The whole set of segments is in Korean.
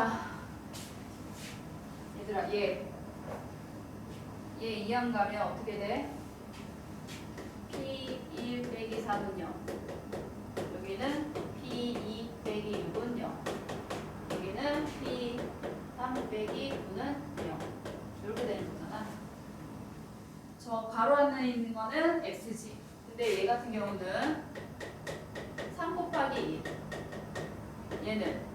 자, 얘들아, 얘, 얘 2항 가면 어떻게 돼? P1 빼기 4는 0. 여기는 P2 빼기 6은 0. 여기는 P3 빼기 9는 0. 이렇게 되는 거잖아. 저 가로 안에 있는 거는 X지. 근데 얘 같은 경우는 3 곱하기 2. 얘는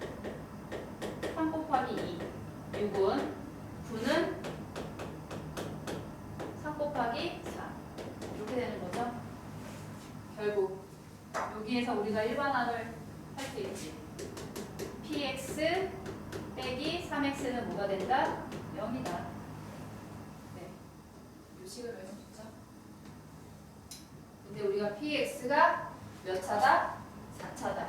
3 곱하기 2. 6은 9는 3 곱하기 4. 이렇게 되는 거죠. 결국 여기에서 우리가 일반항을 할수 있지. px 빼기 3x는 뭐가 된다? 0이다. 네. 요식을 외워주죠. 근데 우리가 px가 몇 차다? 4차다.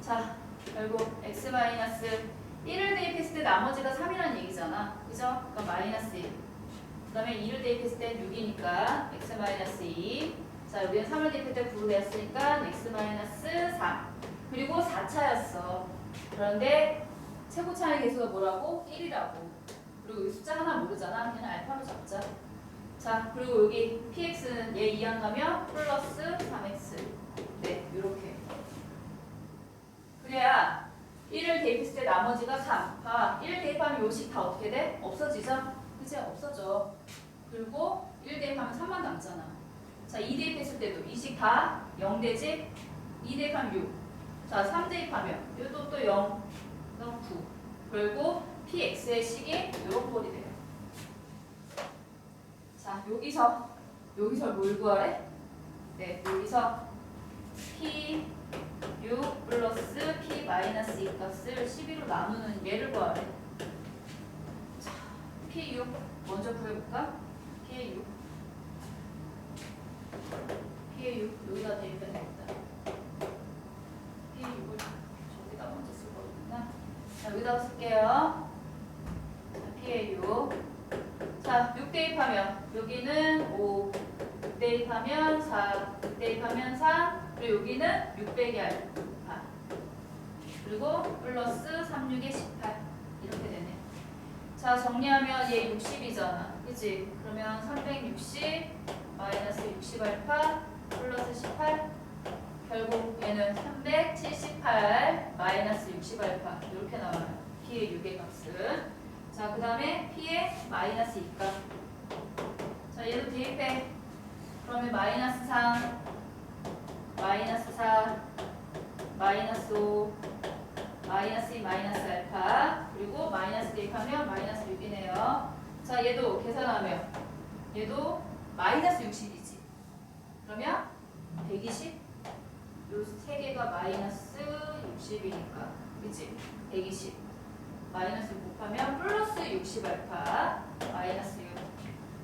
자, 결국 x 마이너스 1을 대입했을 때 나머지가 3이라는 얘기잖아. 그죠? 그러니까 마이너스 1. 그 다음에 2를 대입했을 때 6이니까 x 마이너스 2. 자, 여기는 3을 대입할 때 9로 되었으니까 x 마이너스 3. 그리고 4차였어. 그런데 최고 차의 개수가 뭐라고? 1이라고. 그리고 여기 숫자 하나 모르잖아. 그냥 알파로 잡자. 자, 그리고 여기 px는 얘 2항 가면 플러스 3x. 네, 이렇게. 그래야 1을 대입했을 때 나머지가 3. 봐. 1 대입하면 요식 다 어떻게 돼? 없어지죠? 그치? 없어져. 그리고 1 대입하면 3만 남잖아. 자, 2 대입했을 때도 이식 다 0 되지? 2 대입하면 6. 자, 3 대입하면 이것도 또 0, 0, 9. 그리고 px의 식이 이런 꼴이 돼요. 자, 여기서 여기서 뭘 구하래? 네, 여기서 p 6 플러스 p 마이너스 2 값을 12로 나누는 얘를 구하래. 자, p 6 먼저 구해볼까? p 6 p 6 여기다 대입해 되겠다. p 6을 저기다 먼저 쓸 거구나. 자, 여기다 쓸게요. 자, p 6 자, 6 대입하면 여기는 5, 6 대입하면 4, 6 대입하면 4, 그리고 여기는 6 빼기 알파. 그리고 플러스 3, 6에 18 이렇게 되네. 자, 정리하면 얘 60이잖아. 그치? 그러면 360 마이너스 60 알파 플러스 18 결국 얘는 378 마이너스 60 알파 이렇게 나와요. P의 6의 값은 자, 그 다음에 P의 마이너스 2값. 자, 얘도 대입해. 그러면 마이너스 3, 마이너스 4, 마이너스 5, 마이너스 2, 마이너스 알파. 그리고 마이너스 대입하면 마이너스 6이네요. 자, 얘도 계산하면 얘도 마이너스 60이지. 그러면 120? 요세 개가 마이너스 60이니까. 그치? 120. 마이너스 곱하면 플러스 60 알파 마이너스 6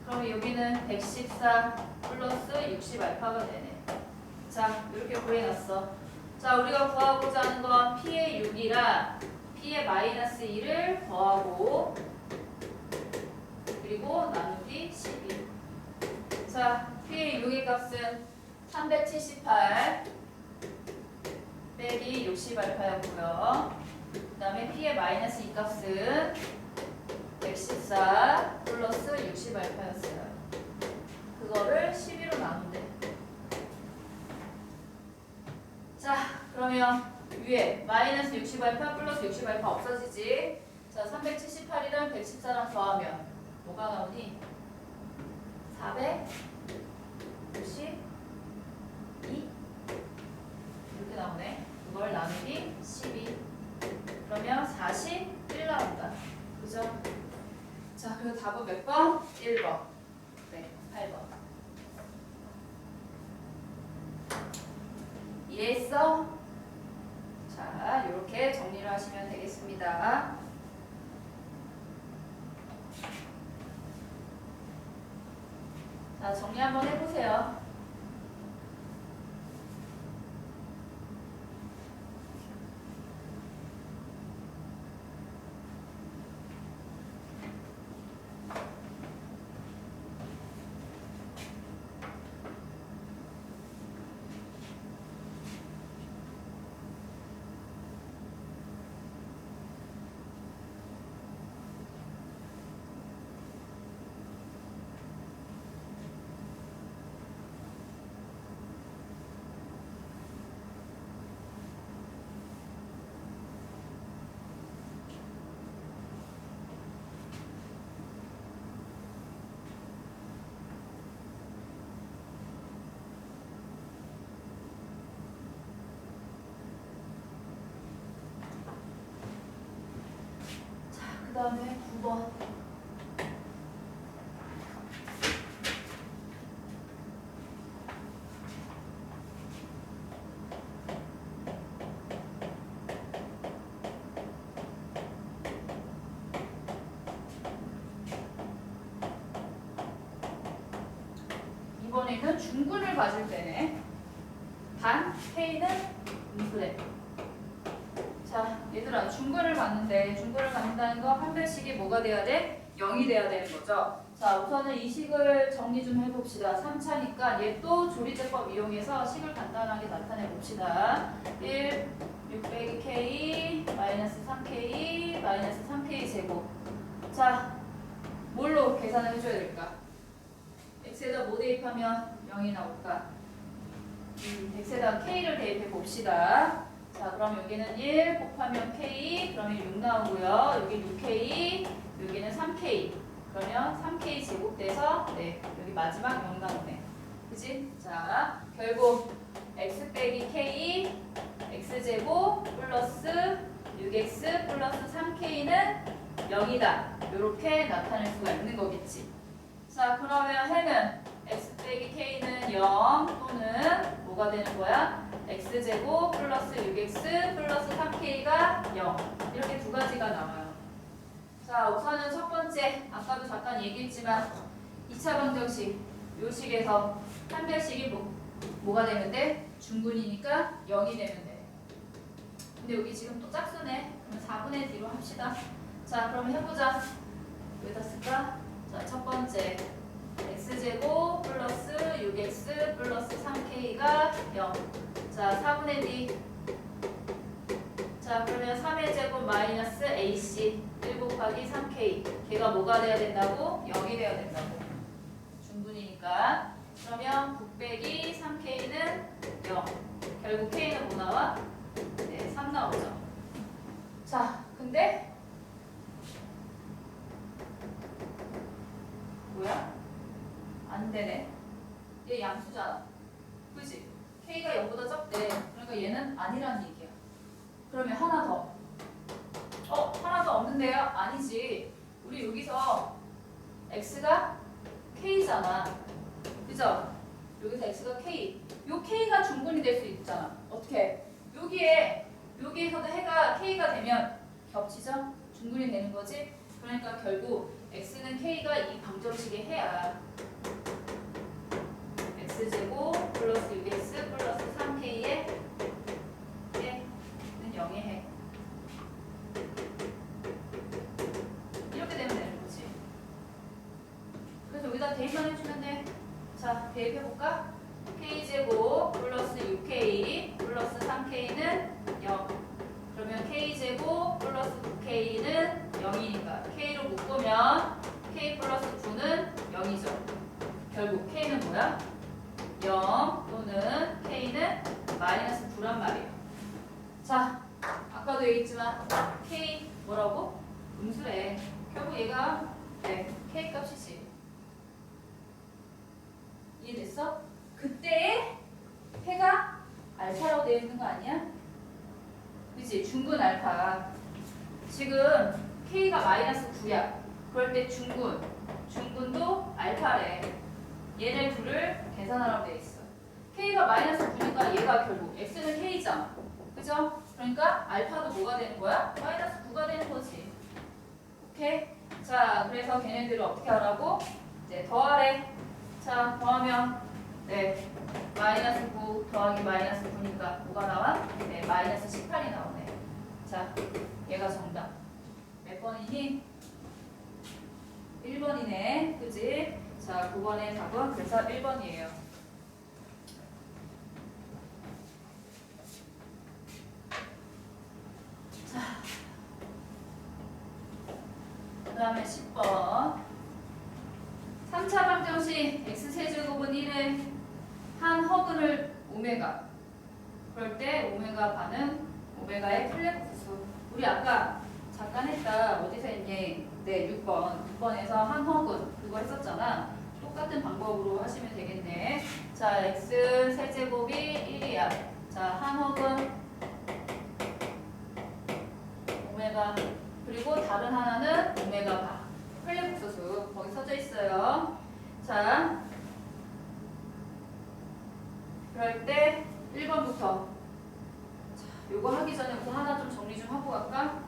그럼 여기는 114 플러스 60 알파가 되네 자 이렇게 구해놨어 자 우리가 구하고자 하는 건 P의 6이라 P의 마이너스 2를 더하고 그리고 나누기 12 자 P의 6의 값은 378 빼기 60 알파였고요 그 다음에 P의 마이너스 2 값은 114 플러스 60 알파였어요. 그거를 12로 나눈대. 자, 그러면 위에 마이너스 60 알파 플러스 60 알파 없어지지. 자, 378이랑 114랑 더하면 뭐가 나오니? 452 이렇게 나오네. 그걸 나누기 12. 그러면 41 나온다. 그죠? 자, 그리고 답은 몇 번? 1번. 네, 8번. 이해했어? 자, 이렇게 정리를 하시면 되겠습니다. 자, 정리 한번 해보세요. 있는 중근을 가질 때네. 단 K는 음수래. 자, 얘들아, 중근을 갖는데 중근을 갖는다는 거한 별씩이 뭐가 돼야 돼? 0이 돼야 되는 거죠. 자, 우선은 이 식을 정리 좀 해봅시다. 3차니까 얘 또 조리제법 이용해서 식을 간단하게 나타내 봅시다. 1, 6 빼기 K, 마이너스 3K, 마이너스 3K 제곱. 자, 뭘로 계산을 해줘야 될까? X에다 뭐 대입하면 0이 나올까? 음, x에다 k를 대입해 봅시다. 자, 그럼 여기는 1 곱하면 k, 그러면 6 나오고요. 여기 6k, 여기는 3k. 그러면 3k 제곱돼서 네, 여기 마지막 0 나오네. 그지? 자, 결국 x 빼기 k, x 제곱 플러스 6x 플러스 3k는 0이다. 이렇게 나타낼 수가 있는 거겠지. 자, 그러면 해는 x 빼기 k는 0 또는 뭐가 되는 거야? x제곱 플러스 6x 플러스 3k가 0 이렇게 두 가지가 나와요. 자, 우선은 첫 번째 아까도 잠깐 얘기했지만 2차 방정식 요 식에서 한 별씩이 뭐, 뭐가 되면 돼? 중근이니까 0이 되면 돼. 근데 여기 지금 또 짝수네. 그럼 4분의 D로 합시다. 자, 그러면 해보자. 여기다 쓸까? 자, 첫 번째 x제곱 플러스 6x 플러스 3k가 0. 자, 4분의 d. 자, 그러면 3의 제곱 마이너스 ac 1 곱하기 3k. 걔가 뭐가 돼야 된다고? 0이 돼야 된다고. 중분이니까. 그러면 9 빼기 3k는 0. 결국 k는 뭐 나와? 네, 3 나오죠. 자, 근데 뭐야? 안 되네. 얘 양수잖아. 그지? K가 0보다 적대. 그러니까 얘는 아니라는 얘기야. 그러면 하나 더. 어, 하나 더 없는데요? 아니지. 우리 여기서 X가 K잖아. 그죠? 여기서 X가 K. 요 K가 중분이 될 수 있잖아. 어떻게? 여기에, 여기에서도 해가 K가 되면 겹치죠? 중분이 되는 거지? 그러니까 결국 x는 k가 이 방정식의 해야 x제곱 플러스 6x 플러스 3k의 해는 0의 해 이렇게 되면 되는 거지 그래서 여기다 대입만 해주면 돼자 대입해볼까? k제곱 플러스 6k 플러스 3k는 0 그러면 k제곱 플러스 9k는 0이니까 k로 묶으면 k 플러스 9는 0이죠. 결국 k는 뭐야? 0 또는 k는 마이너스 9란 말이에요. 자, 아까도 얘기했지만 k 뭐라고? 음수래. 결국 얘가 네, k 값이지. 이해됐어? 그때 해가 알파라고 되어 있는 거 아니야? 그치? 중근 알파. 지금 K가 마이너스 9야. 그럴 때 중근. 중근도 알파래. 얘네 둘을 계산하라고 돼 있어. K가 마이너스 9니까 얘가 결국 X는 K잖아. 그죠? 그러니까 알파도 뭐가 되는 거야? 마이너스 9가 되는 거지. 오케이? 자, 그래서 걔네들을 어떻게 하라고? 이제 더하래. 자, 더하면 네. 마이너스 9 더하기 마이너스 9니까 뭐가 나와? 네, 마이너스 18이 나오네. 자, 얘가 정답. 몇 번이니? 1번이네. 그지? 자, 9번의 답은 그래서 1번이에요. 자, 그 다음에 10번. 3차 방정식 x세제곱은 1에 한 허근을 오메가 그럴 때 오메가 반은 오메가의 플랫수 우리 아까 잠깐 했다 어디서 했니? 네 6번. 6번에서 한 허근 그거 했었잖아. 똑같은 방법으로 하시면 되겠네. 자 x 세제곱이 1이야. 자 한 허근 오메가. 그리고 다른 하나는 오메가 반 플랫수수. 거기 써져 있어요. 자 그럴 때 1번부터. 자, 요거 하기 전에 우선 하나 좀 정리 좀 하고 갈까?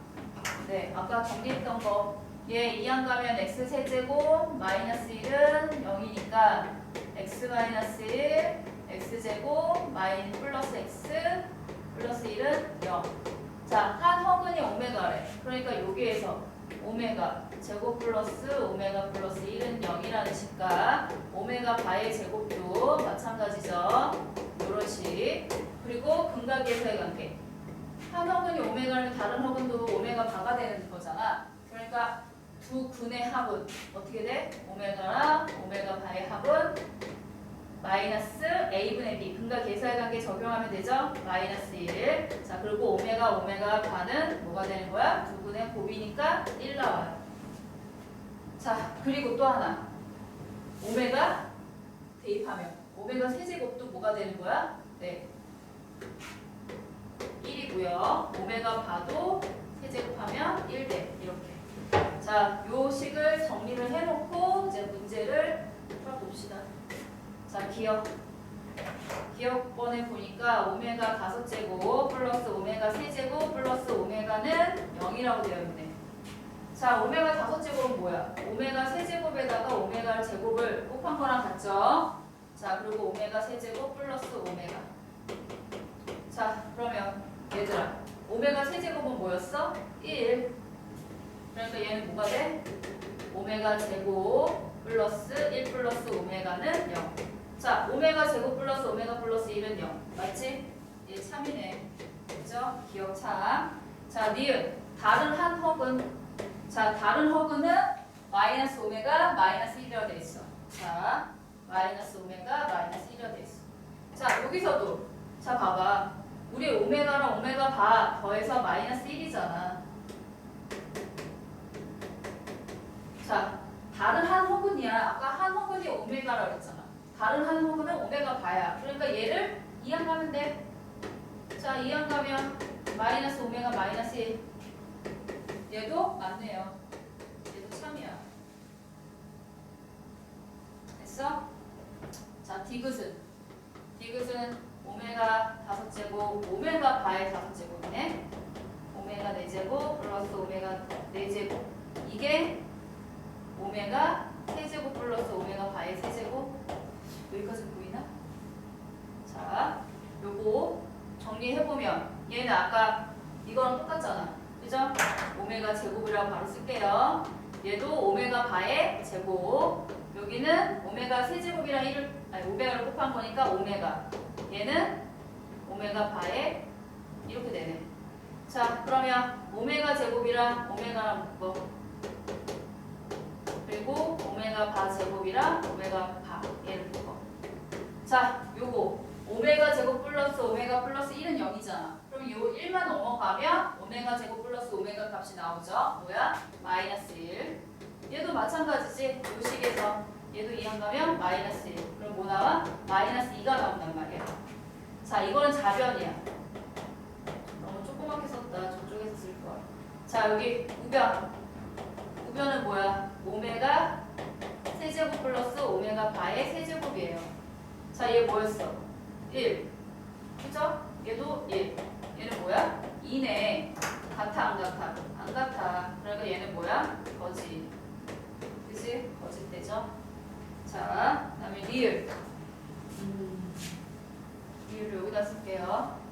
네, 아까 정리했던 거. 얘 2항 가면 x 세제곱 마이너스 1은 0이니까 x 마이너스 1 x제곱 마이너스 플러스 x 플러스 1은 0. 자, 한 허근이 오메가래. 그러니까 여기에서 오메가 제곱 플러스 오메가 플러스 1은 0이라는 식과 오메가 바의 제곱도 마찬가지죠. 요런 식. 그리고 근각계수의 관계. 한 허근이 오메가면 다른 허근도 오메가 바가 되는 거잖아. 그러니까 두 근의 합은 어떻게 돼? 오메가랑 오메가 바의 합은 마이너스 a분의 b 근각 계수의 관계 적용하면 되죠? 마이너스 1. 자 그리고 오메가 오메가 바는 뭐가 되는 거야? 두 근의 곱이니까 1 나와요. 자 그리고 또 하나 오메가 대입하면 오메가 세제곱도 뭐가 되는 거야? 네. 1이고요. 오메가 바도 세제곱하면 1대 이렇게. 자, 요 식을 정리를 해놓고 이제 문제를 풀어봅시다. 자, 기억. 기억번에 보니까 오메가 다섯 제곱 플러스 오메가 세 제곱 플러스 오메가는 0이라고 되어 있네. 자, 오메가 다섯 제곱은 뭐야? 오메가 세 제곱에다가 오메가 제곱을 곱한 거랑 같죠? 자, 그리고 오메가 세 제곱 플러스 오메가. 자, 그러면 얘들아, 오메가 세제곱은 뭐였어? 1. 그러니까 얘는 뭐가 돼? 오메가 제곱 플러스 1 플러스 오메가는 0. 자, 오메가 제곱 플러스 오메가 플러스 1은 0. 맞지? 얘 참이네. 그죠? 기억 참. 자, 니은. 다른 한 허근. 자, 다른 허근은 마이너스 오메가 마이너스 1이라 돼 있어. 자, 마이너스 오메가 마이너스 1이라 돼 있어. 자, 여기서도. 자, 봐봐. 우리 오메가랑 오메가 바 더해서 마이너스 1이잖아. 자, 다른 한 허근이야. 아까 한 허근이 오메가라고 했잖아. 다른 한 허근은 오메가 바야. 그러니까 얘를 이항 가면 돼. 자, 이항 가면 마이너스 오메가 마이너스 1. 얘도 맞네요. 얘도 참이야. 됐어? 자, 디귿은 디귿은 오메가 다섯 제곱 오메가 바의 다섯 제곱이네. 오메가 네 제곱 플러스 오메가 네 제곱. 이게 오메가 세 제곱 플러스 오메가 바의 세 제곱. 여기까지 보이나? 자, 요거 정리해 보면 얘는 아까 이거랑 똑같잖아. 그죠? 오메가 제곱이라고 바로 쓸게요. 얘도 오메가 바의 제곱. 여기는 오메가 세제곱이랑 1을 아니 오메가를 곱한 거니까 오메가. 얘는 오메가 바의 이렇게 되네. 자, 그러면 오메가 제곱이랑 오메가랑 묶어. 그리고 오메가 바 제곱이랑 오메가 바 얘를 묶어. 자, 요거 오메가 제곱 플러스 오메가 플러스 1은 0이잖아. 그럼 요 1만 넘어가면 오메가 제곱 플러스 오메가 값이 나오죠. 뭐야? 마이너스 1. 얘도 마찬가지지. 요 식에서 얘도 이항 가면 마이너스 1. 그럼 뭐 나와? 마이너스 2가 나온단 말이야. 자, 이거는 자변이야. 너무 조그맣게 썼다. 저쪽에서 쓸 거야. 자, 여기 우변. 우변은 뭐야? 오메가 세제곱 플러스 오메가 바의 세제곱이에요. 자, 얘 뭐였어? 1. 그죠? 얘도 1. 얘는 뭐야? 2네. 같아, 안 같아? 안 같아. 그러니까 얘는 뭐야? 거짓. 그지? 거짓되죠? 자, 그 다음에 리을. 음, 리을을 여기다 쓸게요.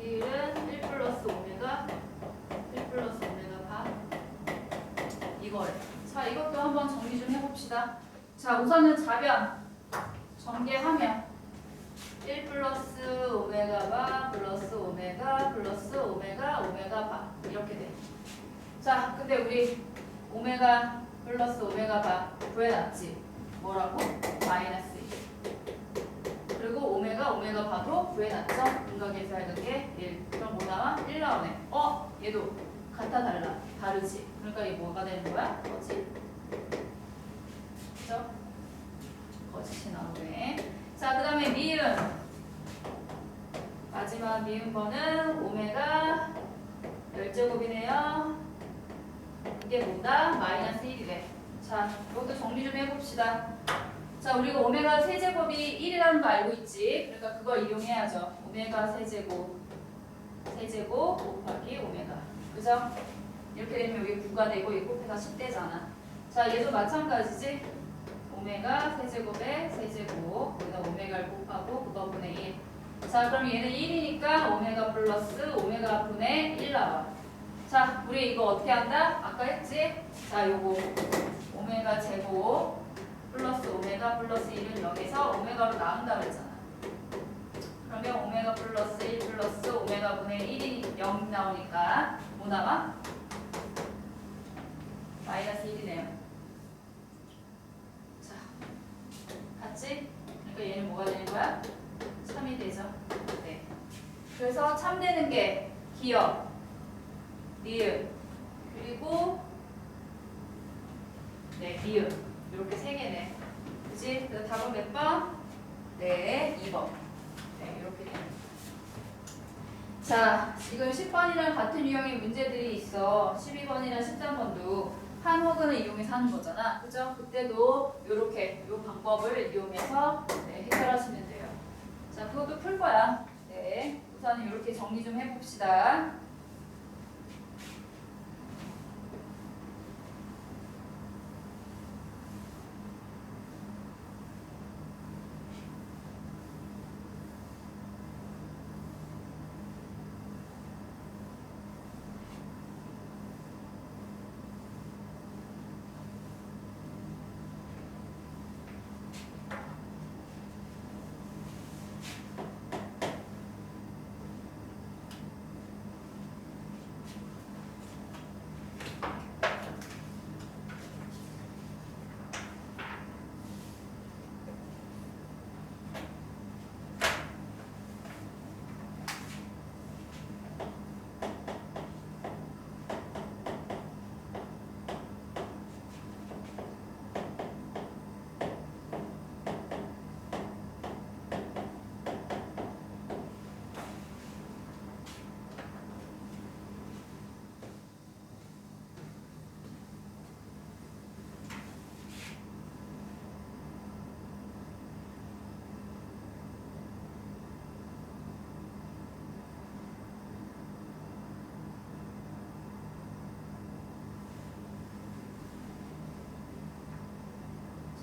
리을은 1 플러스 오메가 1 플러스 오메가 바 이거래. 자, 이것도 한번 정리 좀 해봅시다. 자, 우선은 자변 전개하면 1 플러스 오메가 바 플러스 오메가 플러스 오메가 오메가 바 이렇게 돼. 자, 근데 우리 오메가 플러스 오메가 바 구해놨지? 뭐라고? 마이너스 2. 그리고 오메가 오메가 바도 구해놨죠? 분각에서 하는 게 1. 그럼 뭐 나와? 1 나오네. 어? 얘도 같아 달라? 다르지? 그러니까 이게 뭐가 되는 거야? 거짓. 그죠? 거짓이 나오네. 자, 그 다음에 미음. 마지막 미음 번은 오메가 열제곱이네요. 이게 뭐다? 마이너스 1이래. 자, 이것도 정리 좀 해봅시다. 자, 우리가 오메가 세제곱이 1이라는 거 알고 있지? 그러니까 그걸 이용해야죠. 오메가 세제곱, 세제곱 곱하기 오메가. 그죠? 이렇게 되면 여기 9가 되고 이 곱해서 10대잖아. 자, 얘도 마찬가지지? 오메가 세제곱에 세제곱, 거기다 오메가를 곱하고 그거 분의 1. 자, 그럼 얘는 1이니까 오메가 플러스 오메가 분의 1 나와. 자, 우리 이거 어떻게 한다? 아까 했지? 자, 요거 오메가 제곱 플러스 오메가 플러스 1은 여기서 오메가로 나온다 그랬잖아. 그러면 오메가 플러스 1 플러스 오메가 분의 1이 0 나오니까 뭐 나와? 마이너스 1이네요. 자, 같지? 그러니까 얘는 뭐가 되는 거야? 3이 되죠. 네. 그래서 참되는 게 기억, 리을, 그리고 네, 리을. 이렇게 세 개네. 그지? 그래서 답은 몇 번? 네, 2번. 네, 이렇게 되네. 자, 지금 10번이랑 같은 유형의 문제들이 있어. 12번이랑 13번도 한 혹은을 이용해서 하는 거잖아. 그죠? 그때도 이렇게 이 방법을 이용해서 네, 해결하시면 돼요. 자, 그것도 풀 거야. 네. 우선 이렇게 정리 좀 해봅시다.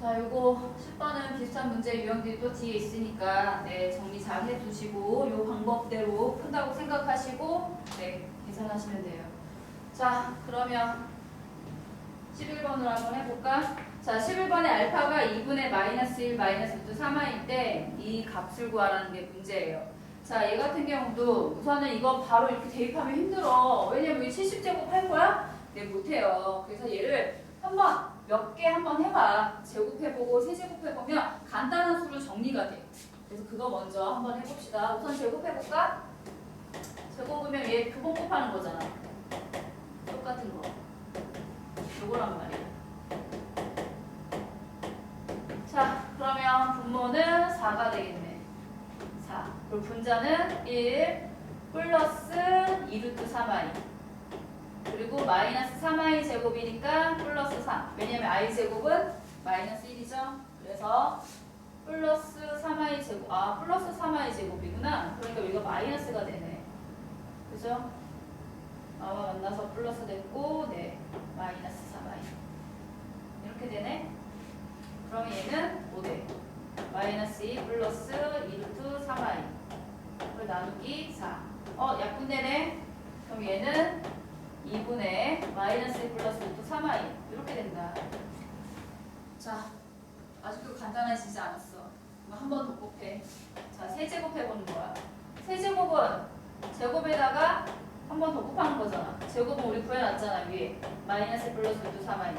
자, 요거 10번은 비슷한 문제 유형들이 또 뒤에 있으니까 네, 정리 잘 해두시고 요 방법대로 푼다고 생각하시고 네, 계산하시면 돼요. 자, 그러면 11번으로 한번 해볼까? 자, 11번에 알파가 2분의 마이너스 1 마이너스 2 3화일 때 이 값을 구하라는 게 문제예요. 자, 얘 같은 경우도 우선은 이거 바로 이렇게 대입하면 힘들어. 왜냐면 이 70제곱 할 거야? 네, 못해요. 그래서 얘를 한번 몇 개 한번 해봐. 제곱해보고 세제곱해보면 간단한 수로 정리가 돼. 그래서 그거 먼저 한번 해봅시다. 우선 제곱해볼까? 제곱하면 얘 두번 곱하는 거잖아. 똑같은 거. 요거란 말이야. 자, 그러면 분모는 4가 되겠네. 4. 그리고 분자는 1 플러스 2루트 3i. 그리고 마이너스 3i 제곱이니까 플러스 3. 왜냐면 i 제곱은 마이너스 1이죠. 그래서 플러스 3i 제곱. 아, 플러스 3i 제곱이구나. 그러니까 여기가 마이너스가 되네. 그죠? 아와 만나서 플러스 됐고, 네. 마이너스 3i. 이렇게 되네. 그럼 얘는 5대. 마이너스 2 플러스 2루트 3i. 그걸 나누기 4. 어, 약분되네. 그럼 얘는 2분의 마이너스 1 플러스 루트 3i 이렇게 된다. 자, 아직도 간단해지지 않았어. 한 번 더 곱해. 자, 세제곱 해보는 거야. 세제곱은 제곱에다가 한 번 더 곱하는 거잖아. 제곱은 우리 구해놨잖아, 위에. 마이너스 1 플러스 루트 3i.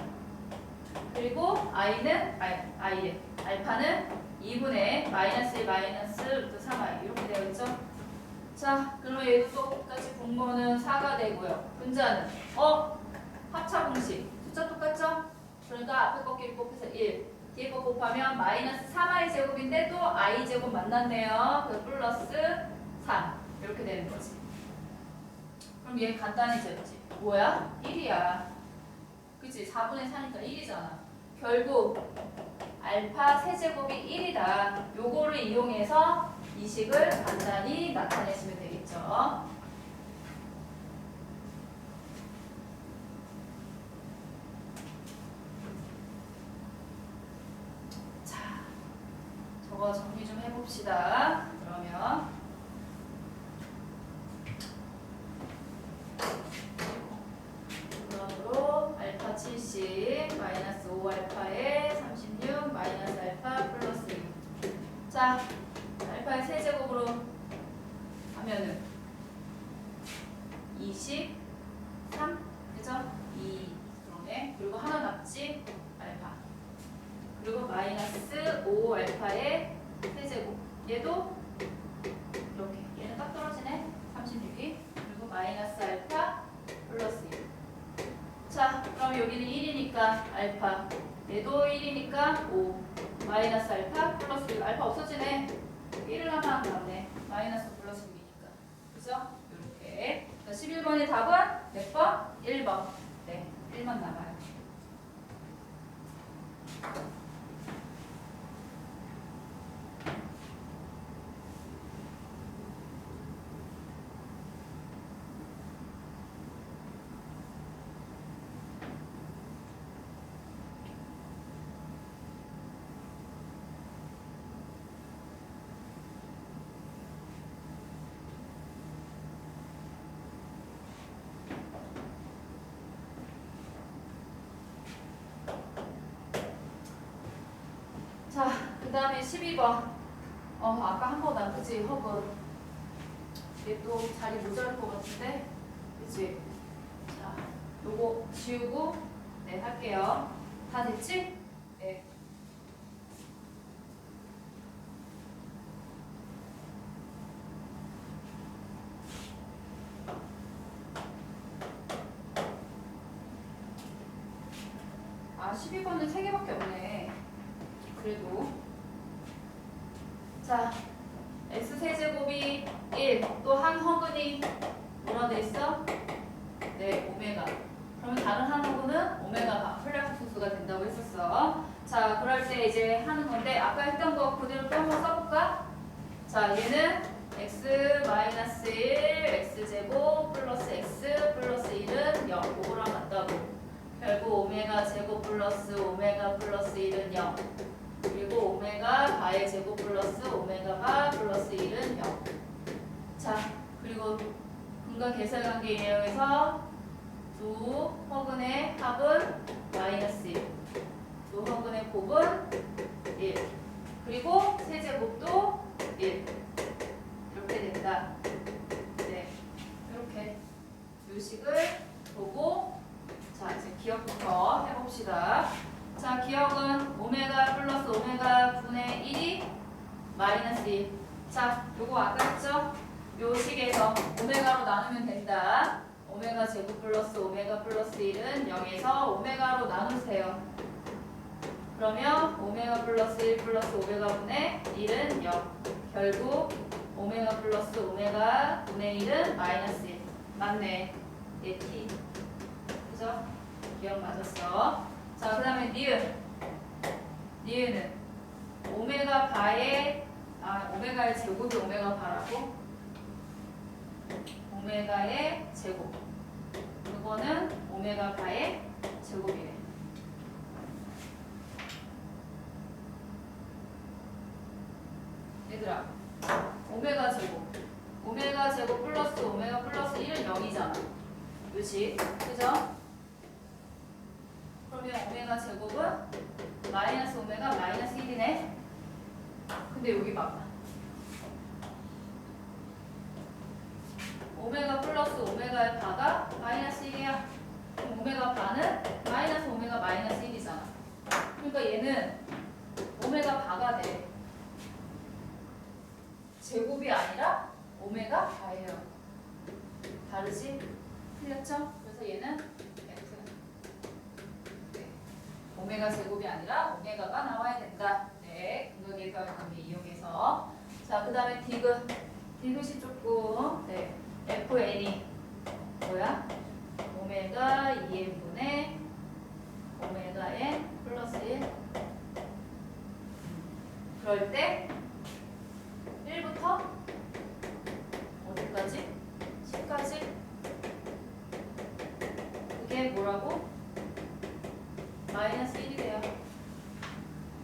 그리고 i는, 아이, i래. 알파는 2분의 마이너스 1 마이너스 루트 3i. 이렇게 되어 있죠? 자, 그러면 얘도 똑같이 분모는 4가 되고요. 분자는 어? 합차 공식. 숫자 똑같죠? 그러니까 앞에 거 끼리 곱해서 1. 뒤에 거 곱하면 마이너스 3i 제곱인데 또 i 제곱 만났네요. 그 플러스 3. 이렇게 되는 거지. 그럼 얘 간단해졌지. 뭐야? 1이야. 그치? 4분의 4니까 1이잖아. 결국 알파 세제곱이 1이다. 요거를 이용해서 이 식을 간단히 나타내시면 되겠죠. 자, 저거 정리 좀 해봅시다. 그러면 그러므로 알파 70 마이너스 5 알파에 36 마이너스 알파 플러스 2. 자, 알파의 세제곱으로 하면은 23 그죠? 2 그러네. 그리고 하나 남지 알파. 그리고 마이너스 5 알파의 세제곱. 얘도 이렇게 얘는 딱 떨어지네. 36이. 그리고 마이너스 알파 플러스 1. 자, 그럼 여기는 1이니까 알파. 얘도 1이니까 5. 마이너스 알파 플러스 6. 알파 없어지네. 1을 하나 남네. 마이너스 플러스 6이니까. 그죠? 이렇게. 자, 11번의 답은 몇 번? 1번. 네, 1번 남아요. 자, 그 다음에 12번. 어, 아까 한 번안 그지? 허브. 이게 또 자리 모자랄 것 같은데? 그지? 자, 요거 지우고, 네, 할게요. 다 됐지? 네. 아, 12번은 3개밖에 없네. 그래도. 자, x세제곱이 1, 또 한 허근이 뭐라 돼 있어? 네, 오메가. 그러면 다른 한 허근은 오메가 플랫수수가 된다고 했었어. 자, 그럴 때 이제 하는 건데, 아까 했던 거 그대로 또 한번 써볼까? 자, 얘는 x 마이너스 1, x제곱 플러스 x 플러스 1은 0. 그거랑 같다고. 결국 오메가 제곱 플러스 오메가 플러스 1은 0. 그리고 오메가 바의 제곱 플러스 오메가 바 플러스 1은 0. 자, 그리고 근과 계산 관계 이용해서 두 허근의 합은 마이너스 1. 두 허근의 곱은 1. 그리고 세제곱도 1. 이렇게 된다. 네. 이렇게 유식을 보고 자, 이제 기억부터 해봅시다. 자, 기억은 오메가 플러스 오메가 분의 1이 마이너스 1. 자, 요거 아까 했죠? 요 식에서 오메가로 나누면 된다. 오메가 제곱 플러스 오메가 플러스 1은 0에서 오메가로 나누세요. 그러면 오메가 플러스 1 플러스 오메가 분의 1은 0. 결국 오메가 플러스 오메가 분의 1은 마이너스 1. 맞네. 예, t. 그죠? 기억 맞았어. 자, 그 다음에 니은. 니은은 오메가 바의, 아, 오메가의 제곱이 오메가 바라고. 오메가의 제곱. 그거는 오메가 바의 제곱이래. 얘들아, 오메가 제곱. 오메가 제곱 플러스 오메가 플러스 1은 0이잖아. 그치? 그죠? 그러면 오메가 제곱은 마이너스 오메가 마이너스 1이네. 근데 여기 봐봐. 오메가 플러스 오메가의 바가 마이너스 1이야. 그럼 오메가 바는 마이너스 오메가 마이너스 1이잖아. 그러니까 얘는 오메가 바가 돼. 제곱이 아니라 오메가 바예요. 다르지? 틀렸죠? 그래서 얘는 X. 네. 오메가 제곱이 아니라 오메가가 나와야 된다. 네, 근거계산 관계 이용해서. 자, 그 다음에 디귿. 디귿이 조금, 네, FN이 뭐야? 오메가 2n분의 오메가 n 플러스 1 그럴 때 1부터 어디까지? 10까지 그게 뭐라고? 마이너스 1이 돼요.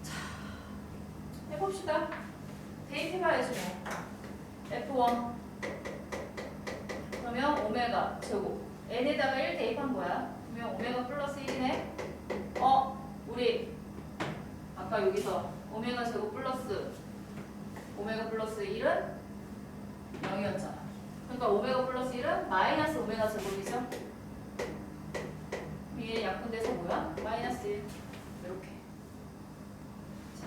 자, 해봅시다. 대입해봐야지 뭐. F1 그러면 오메가 제곱 n에다가 1 대입한 거야. 그러면 오메가 플러스 1이네. 어, 우리 아까 여기서 오메가 제곱 플러스 오메가 플러스 1은 0이었잖아. 그러니까 오메가 플러스 1은 마이너스 오메가 제곱이죠. 위에 약분돼서 뭐야? 마이너스 1. 이렇게. 자,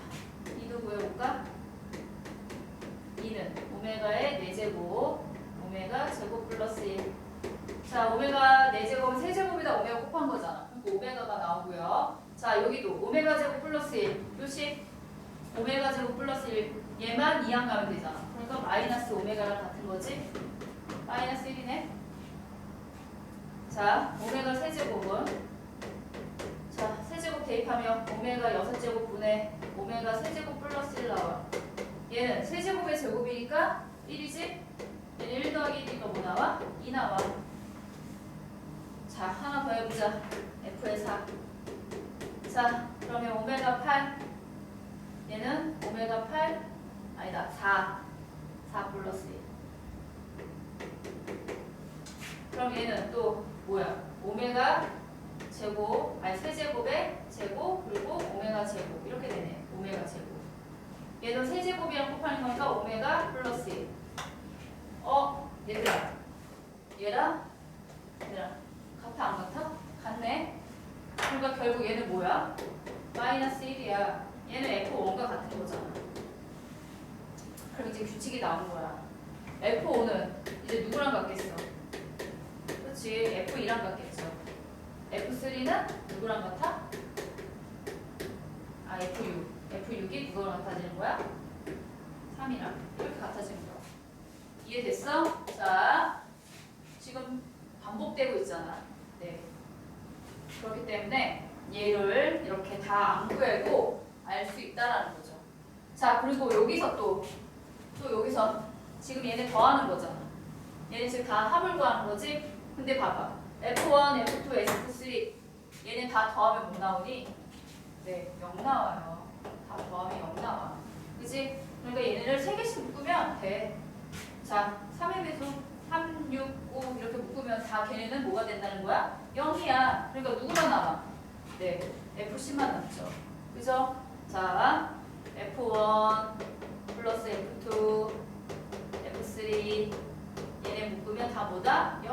2도 구해볼까? 2는 오메가의 4제곱 오메가 제곱 플러스 1. 자, 오메가 4제곱은 세제곱에다 오메가 곱한 거잖아. 그러니까 오메가가 나오고요. 자, 여기도 오메가 제곱 플러스 1. 요시 오메가 제곱 플러스 1. 얘만 2항 가면 되잖아. 그러니까 마이너스 오메가랑 같은 거지. 마이너스 1이네. 자, 오메가 세제곱은 자, 세제곱 대입하면 오메가 6제곱 분의 오메가 세제곱 플러스 1 나와. 얘는 세제곱의 제곱이니까 1이지? 얘는 1 더하기 1이니까 뭐 나와? 2 나와. 자, 하나 더 해보자. F의 4. 자, 그러면 오메가 8. 얘는 오메가 8. 아니다, 4. 4 플러스 1. 그럼 얘는 또 뭐야? 오메가 제곱, 아니 세제곱의 제곱, 그리고 오메가 제곱. 이렇게 되네. 오메가 제곱. 얘도 세제곱이랑 곱하는 거니까 오메가 플러스 1. 어, 얘들아. 얘랑, 얘랑. 같아, 안 같아? 같네. 그러니까 결국 얘는 뭐야? 마이너스 1이야. 얘는 F5가 같은 거잖아. 그럼 이제 규칙이 나오는 거야. F5는 이제 누구랑 같겠어? 그렇지, F2랑 같겠죠. F3는 누구랑 같아? 아, F6. F6이 누구랑 같아지는 거야? 3이랑 이렇게 같아지는 거야. 이해됐어? 자, 지금 반복되고 있잖아. 네. 그렇기 때문에 얘를 이렇게 다 안 구해도 알 수 있다라는 거죠. 자, 그리고 여기서 또, 또 여기서 지금 얘네 더하는 거잖아. 얘네 지금 다 합을 구하는 거지? 근데 봐봐. F1, F2, F3 얘네 다 더하면 뭐 나오니? 네, 0 나와요. 다 더하면 0 나와. 그지? 그러니까 얘네를 3개씩 묶으면 돼. 자, 3의 배수 3, 6, 5 이렇게 묶으면 다 걔네는 뭐가 된다는 거야? 0이야. 그러니까 누구만 남아? 네, F10만 남죠. 그죠? 자, F1 플러스 F2, F3 얘네 묶